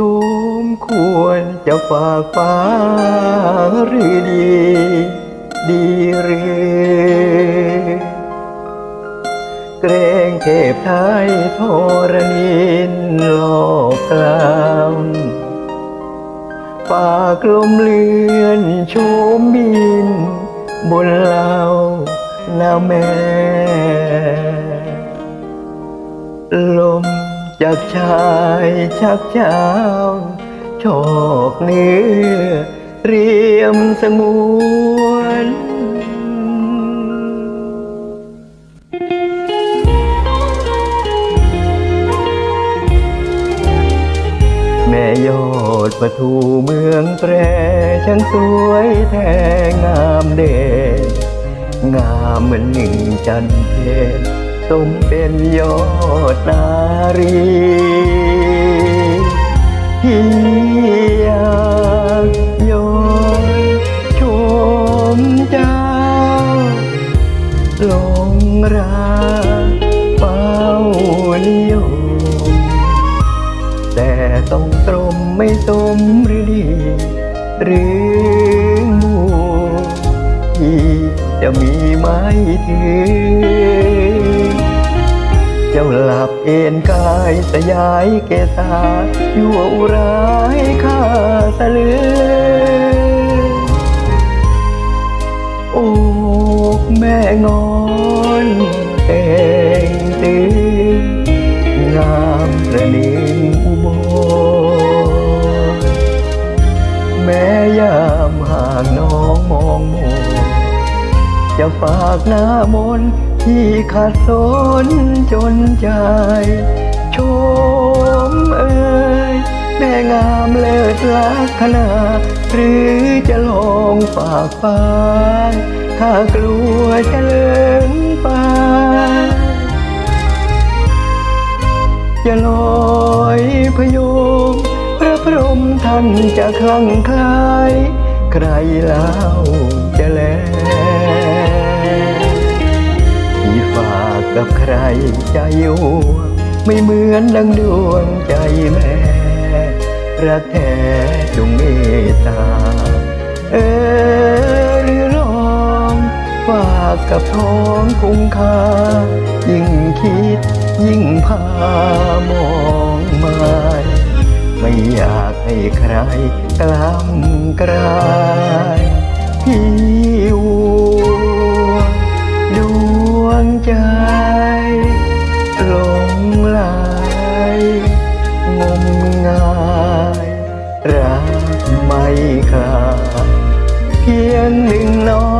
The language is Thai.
ควรจะฝากฟ้าหรือดี ดีหรือเกรงเจ็บไทยโทรณินหลอกกลามฝากลมเลือนโชมบิน บนเหล่านาแม่ จากชายชักเช้าชอกเนื้อเรียมสงวนแม่ยอดประตูเมืองแปรช่างสวยแท้งามเด่นงามเหมือนหนึ่งจันเพน สมเป็นยอดนารีที่อยากย้อนชมเจ้าหลงรักเป้านิยมแต่ต้องตรมไม่สมหรือดีหรือมูที่จะมีไม้ถือ เจ้าหลับเอ็นกายสยายเกษายั่วอุรายข้าสะลือโอ้แม่งอ ฝากหน้ามนที่ขาดสนจนใจชมเอ่ยแม่งามเลิศลักษณะหรือจะลองฝากฟ้าถ้ากลัวจะเลิงไปจะลอยพยมพระพรหมท่านจะคลั่งคลาย ใครเล่าจะแล ฝากกับใครใจหวงไม่เหมือนดังดวงใจแม่รักแท้จงเมตตา เออหรือลองฝากกับท้องคุ้งคา ยิ่งคิดยิ่งพามองมายไม่อยากให้ใครกล้ำกลายพี่ ใจหลงไหลงมงายรักไม่ขาดเพียงหนึ่งน้อย